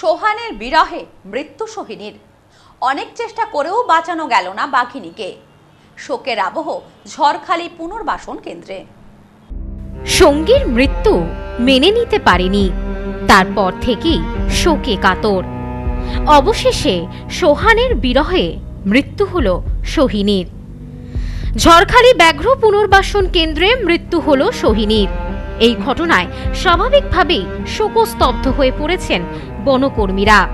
সোহানের বিরহে মৃত্যু সোহিনীর। অনেক চেষ্টা করেও বাঁচানো গেল না বাঘিনীকে। শোকের আবহ ঝড়খালি পুনর্বাসন কেন্দ্রে। সঙ্গীর মৃত্যু মেনে নিতে পারেনি। তারপর থেকেই শোকে কাতর। অবশেষে সোহানের বিরহে মৃত্যু হল সোহিনীর। ঝড়খালি ব্যাঘ্র পুনর্বাসন কেন্দ্রে মৃত্যু হল সোহিনীর। এই ঘটনায় স্বাভাবিকভাবেই শোকস্তব্ধ হয়ে পড়েছেন বনকর্মীরা।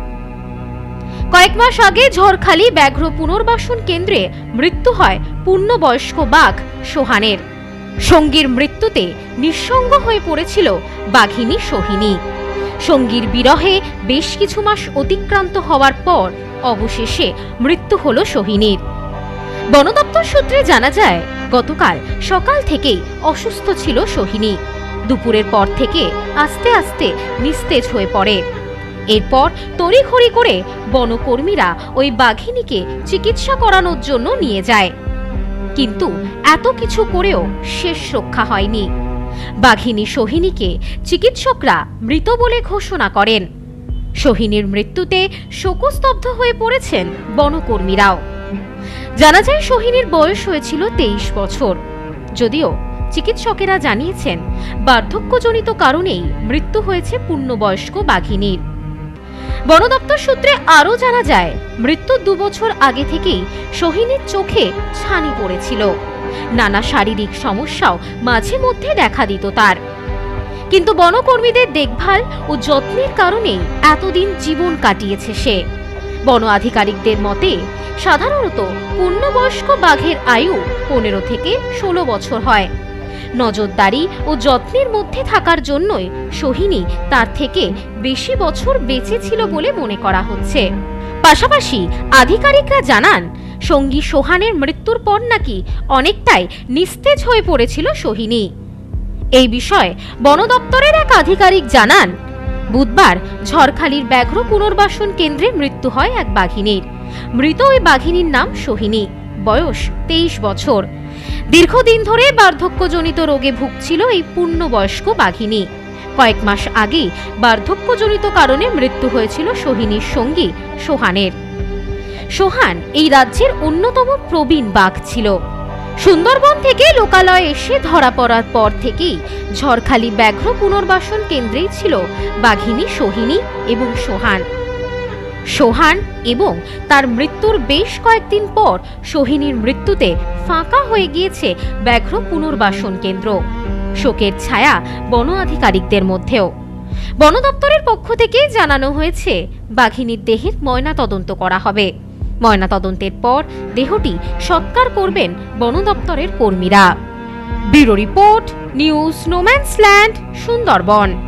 কয়েক মাস আগে ঝড়খালি ব্যাঘ্র পুনর্বাসন কেন্দ্রে মৃত্যু হয় পূর্ণবয়স্ক বাঘ সোহানের। সঙ্গীর মৃত্যুতে নিঃসঙ্গ হয়ে পড়েছিল বাঘিনী সোহিনী। সঙ্গীর বিরহে বেশ কিছু মাস অতিক্রান্ত হওয়ার পর অবশেষে মৃত্যু হল সোহিনীর। বন দপ্তর সূত্রে জানা যায়, গতকাল সকাল থেকেই অসুস্থ ছিল সোহিনী। দুপুরের পর থেকে আস্তে আস্তে নিস্তেজ হয়ে পড়ে। এরপর তড়িঘড়ি করে বনকর্মীরা ওই বাঘিনীকে চিকিৎসা করানোর জন্য নিয়ে যায়। কিন্তু এত কিছু করেও শেষ রক্ষা হয়নি। বাঘিনী সোহিনীকে চিকিৎসকরা মৃত বলে ঘোষণা করেন। সোহিনীর মৃত্যুতে শোকস্তব্ধ হয়ে পড়েছেন বনকর্মীরাও। জানা যায়, সোহিনীর বয়স হয়েছিল তেইশ বছর। যদিও চিকিৎসকেরা জানিয়েছেন, বার্ধক্যজনিত কারণেই মৃত্যু হয়েছে পূর্ণবয়স্ক বাঘিনীর। বন দপ্তর সূত্রে আরও জানা যায় মৃত্যুর দুবছর আগে থেকেই সোহিনীর চোখে ছানি পড়েছিল। নানা শারীরিক সমস্যাও মাঝে মধ্যে দেখা দিত তার। কিন্তু বনকর্মীদের দেখভাল ও যত্নের কারণেই এতদিন জীবন কাটিয়েছে সে। বন আধিকারিকদের মতে, সাধারণত পূর্ণবয়স্ক বাঘের আয়ু পনেরো থেকে ষোলো বছর হয়। নজরদারি ও যত্নের মধ্যে থাকার জন্যই সোহিনী তার থেকে বেশি বছর বেঁচে ছিল বলে মনে করা হচ্ছে। পাশাপাশি আধিকারিকরা জানান, সঙ্গী সোহানের মৃত্যুর পর নাকি অনেকটাই নিস্তেজ হয়ে পড়েছিল সোহিনী। এই বিষয়ে বন দপ্তরের এক আধিকারিক জানান, বুধবার ঝড়খালির ব্যাঘ্র পুনর্বাসন কেন্দ্রে মৃত্যু হয় এক বাঘিনীর। মৃত ওই বাঘিনীর নাম সোহিনী। বয়স তেইশ বছর। দীর্ঘদিন ধরে বার্ধক্যজনিত রোগে ভুগছিল এই পূর্ণবয়স্ক বাঘিনী। কয়েক মাস আগেই বার্ধক্যজনিত কারণে মৃত্যু হয়েছিল সোহিনীর সঙ্গী সোহানের। সোহান এই রাজ্যের অন্যতম প্রবীণ বাঘ ছিল। সুন্দরবন থেকে লোকালয়ে এসে ধরা পড়ার পর থেকেই ঝড়খালি ব্যাঘ্র পুনর্বাসন কেন্দ্রেই ছিল বাঘিনী সোহিনী এবং সোহান। সোহান এবং তার মৃত্যুর বেশ কয়েকদিন পর সোহিনীর মৃত্যুতে ফাঁকা হয়ে গিয়েছে ব্যাঘ্র পুনর্বাসন কেন্দ্র। শোকের ছায়া বন আধিকারিকদের মধ্যেও। বন দপ্তরের পক্ষ থেকে জানানো হয়েছে, বাঘিনীর দেহের ময়না তদন্ত করা হবে। ময়না তদন্তের পর দেহটি সৎকার করবেন বন দপ্তরের কর্মীরা। Bureau report, news no man's land Sundarban.